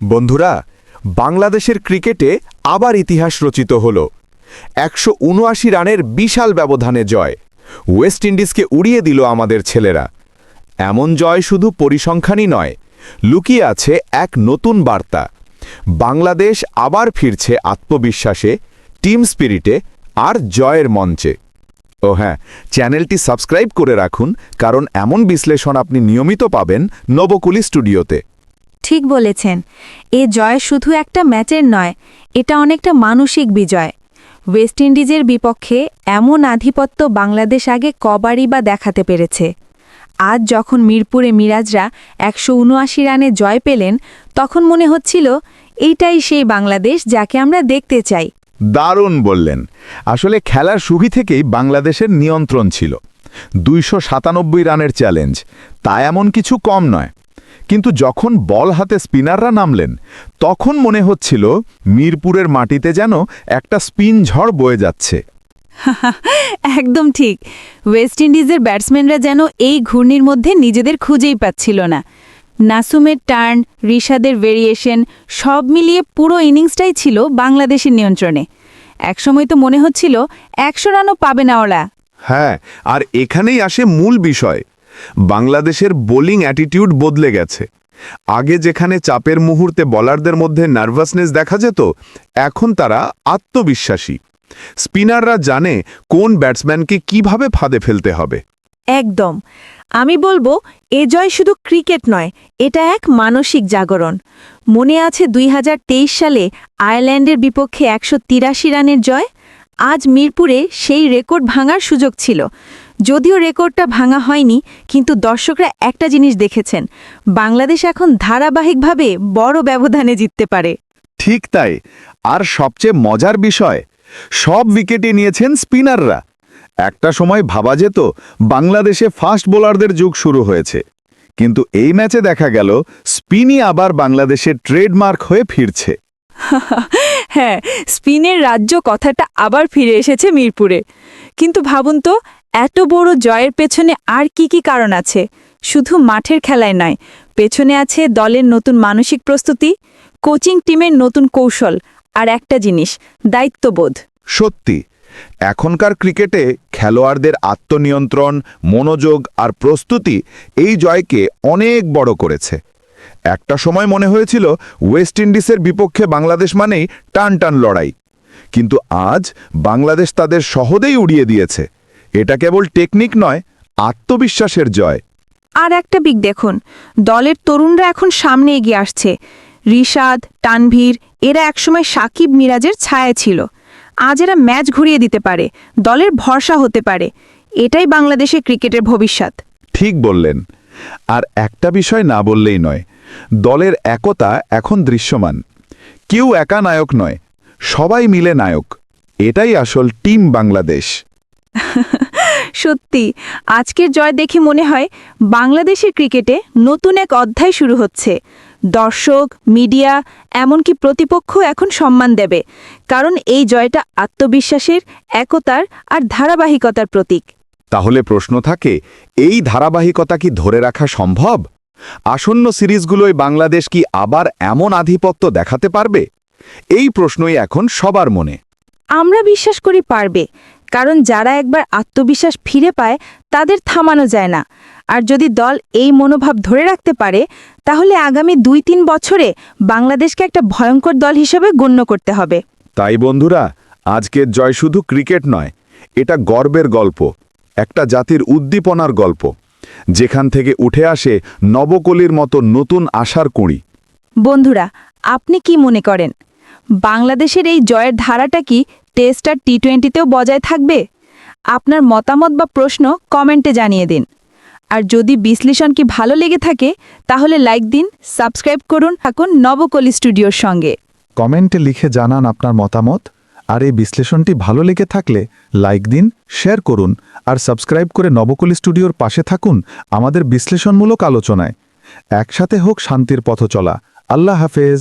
বন্ধুরা, বাংলাদেশের ক্রিকেটে আবার ইতিহাস রচিত হল। একশো উনআশি রানের বিশাল ব্যবধানে জয়। ওয়েস্ট ইন্ডিজকে উড়িয়ে দিল আমাদের ছেলেরা। এমন জয় শুধু পরিসংখ্যানই নয়, লুকিয়ে আছে এক নতুন বার্তা। বাংলাদেশ আবার ফিরছে আত্মবিশ্বাসে, টিম স্পিরিটে আর জয়ের মঞ্চে। ও হ্যাঁ চ্যানেলটি সাবস্ক্রাইব করে রাখুন, কারণ এমন বিশ্লেষণ আপনি নিয়মিত পাবেন নবকুলি স্টুডিওতে। ঠিক বলেছেন, এ জয় শুধু একটা ম্যাচের নয়, এটা অনেকটা মানসিক বিজয়। ওয়েস্ট ইন্ডিজের বিপক্ষে এমন আধিপত্য বাংলাদেশ আগে কবারই বা দেখাতে পেরেছে। আজ যখন মিরপুরে মিরাজরা একশো উনআশি রানে জয় পেলেন, তখন মনে হচ্ছিল, এইটাই সেই বাংলাদেশ যাকে আমরা দেখতে চাই। দারুণ বললেন। আসলে খেলার সুবি থেকেই বাংলাদেশের নিয়ন্ত্রণ ছিল। দুইশো সাতানব্বই রানের চ্যালেঞ্জ, তা এমন কিছু কম নয়। কিন্তু যখন বল হাতে স্পিনাররা নামলেন তখন মনে হচ্ছিল মিরপুরের মাটিতে যেন একটা স্পিন ঝড় বয়ে যাচ্ছে। একদম ঠিক। ওয়েস্ট ইন্ডিজের ব্যাটসম্যানরা যেন এই ঘূর্ণির মধ্যে নিজেদের খুঁজেই পাচ্ছিল না। নাসুমের টার্ন রিশাদের ভেরিয়েশন সব মিলিয়ে পুরো ইনিংসটাই ছিল বাংলাদেশের নিয়ন্ত্রণে। একসময় তো মনে হচ্ছিল একশো রানও পাবে না ওরা। হ্যাঁ আর এখানেই আসে মূল বিষয়। বাংলাদেশের বোলিং অ্যাটিটিউড বদলে গেছে। আগে যেখানে চাপের মুহূর্তে বলারদের মধ্যে নার্ভাসনেস দেখা যেত, এখন তারা আত্মবিশ্বাসী। স্পিনাররা জানে কোন ব্যাটসম্যানকে কীভাবে ফাঁদে ফেলতে হবে। একদম। আমি বলব, এ জয় শুধু ক্রিকেট নয়, এটা এক মানসিক জাগরণ। মনে আছে দুই হাজার তেইশ সালে আয়ারল্যান্ডের বিপক্ষে একশো তিরাশি রানের জয়? আজ মিরপুরে সেই রেকর্ড ভাঙার সুযোগ ছিল। যদিও রেকর্ডটা ভাঙা হয়নি কিন্তু দর্শকরা একটা জিনিস দেখেছেন বাংলাদেশ এখন ধারাবাহিকভাবে বড় ব্যবধানে জিততে পারে। ঠিক তাই আর সবচেয়ে মজার বিষয় সব উইকেটে নিয়েছেন স্পিনাররা। একটা সময় ভাবা যেত বাংলাদেশে ফাস্ট বোলারদের যুগ শুরু হয়েছে। কিন্তু এই ম্যাচে দেখা গেল স্পিনই আবার বাংলাদেশের ট্রেডমার্ক হয়ে ফিরছে। হ্যাঁ স্পিনের রাজ্য কথাটা আবার ফিরে এসেছে মিরপুরে। কিন্তু ভাবুন তো এত বড় জয়ের পেছনে আর কি কি কারণ আছে? শুধু মাঠের খেলায় নয়, পেছনে আছে দলের নতুন মানসিক প্রস্তুতি, কোচিং টিমের নতুন কৌশল, আর একটা জিনিস, দায়িত্ববোধ। সত্যি, এখনকার ক্রিকেটে খেলোয়াড়দের আত্মনিয়ন্ত্রণ, মনোযোগ আর প্রস্তুতি এই জয়কে অনেক বড় করেছে। একটা সময় মনে হয়েছিল ওয়েস্ট ইন্ডিজের বিপক্ষে বাংলাদেশ মানেই টান টান লড়াই। কিন্তু আজ বাংলাদেশ তাদের সহদেই উড়িয়ে দিয়েছে। এটা কেবল টেকনিক নয় আত্মবিশ্বাসের জয়। আর একটা বিগ দেখুন দলের তরুণরা এখন সামনে এগিয়ে আসছে। রিশাদ তানভীর এরা একসময় সাকিব মিরাজের ছায়া ছিল। আজ এরা ম্যাচ ঘুরিয়ে দিতে পারে দলের ভরসা হতে পারে। এটাই বাংলাদেশের ক্রিকেটের ভবিষ্যৎ। ঠিক বললেন। আর একটা বিষয় না বললেই নয় দলের একতা এখন দৃশ্যমান। কেউ একা নায়ক নয় সবাই মিলে নায়ক। এটাই আসল টিম বাংলাদেশ। সত্যি আজকের জয় দেখে মনে হয় বাংলাদেশের ক্রিকেটে নতুন এক অধ্যায় শুরু হচ্ছে। দর্শক মিডিয়া এমনকি প্রতিপক্ষ এখন সম্মান দেবে কারণ এই জয়টা আত্মবিশ্বাসের একতার আর ধারাবাহিকতার প্রতীক। তাহলে প্রশ্ন থাকে এই ধারাবাহিকতা কি ধরে রাখা সম্ভব? আসন্ন সিরিজগুলোয় বাংলাদেশ কি আবার এমন আধিপত্য দেখাতে পারবে? এই প্রশ্নই এখন সবার মনে। আমরা বিশ্বাস করি পারবে কারণ যারা একবার আত্মবিশ্বাস ফিরে পায় তাদের থামানো যায় না। আর যদি দল এই মনোভাব ধরে রাখতে পারে তাহলে আগামী দুই তিন বছরে বাংলাদেশকে একটা ভয়ঙ্কর দল হিসেবে গণ্য করতে হবে। তাই বন্ধুরা আজকের জয় শুধু ক্রিকেট নয় এটা গর্বের গল্প একটা জাতির উদ্দীপনার গল্প। যেখান থেকে উঠে আসে নবকলির মতো নতুন আশার কুঁড়ি। বন্ধুরা আপনি কি মনে করেন? বাংলাদেশের এই জয়ের ধারাটা কি টেস্ট আর টি টোয়েন্টিতেও বজায় থাকবে? আপনার মতামত বা প্রশ্ন কমেন্টে জানিয়ে দিন। আর যদি বিশ্লেষণ কি ভালো লেগে থাকে, তাহলে লাইক দিন, সাবস্ক্রাইব করুন, থাকুন নবকলি স্টুডিওর সঙ্গে। কমেন্টে লিখে জানান আপনার মতামত। আর এই বিশ্লেষণটি ভালো লেগে থাকলে লাইক দিন, শেয়ার করুন, আর সাবস্ক্রাইব করে নবকলি স্টুডিওর পাশে থাকুন আমাদের বিশ্লেষণমূলক আলোচনায়। একসাথে হোক শান্তির পথ চলা। আল্লাহ হাফেজ।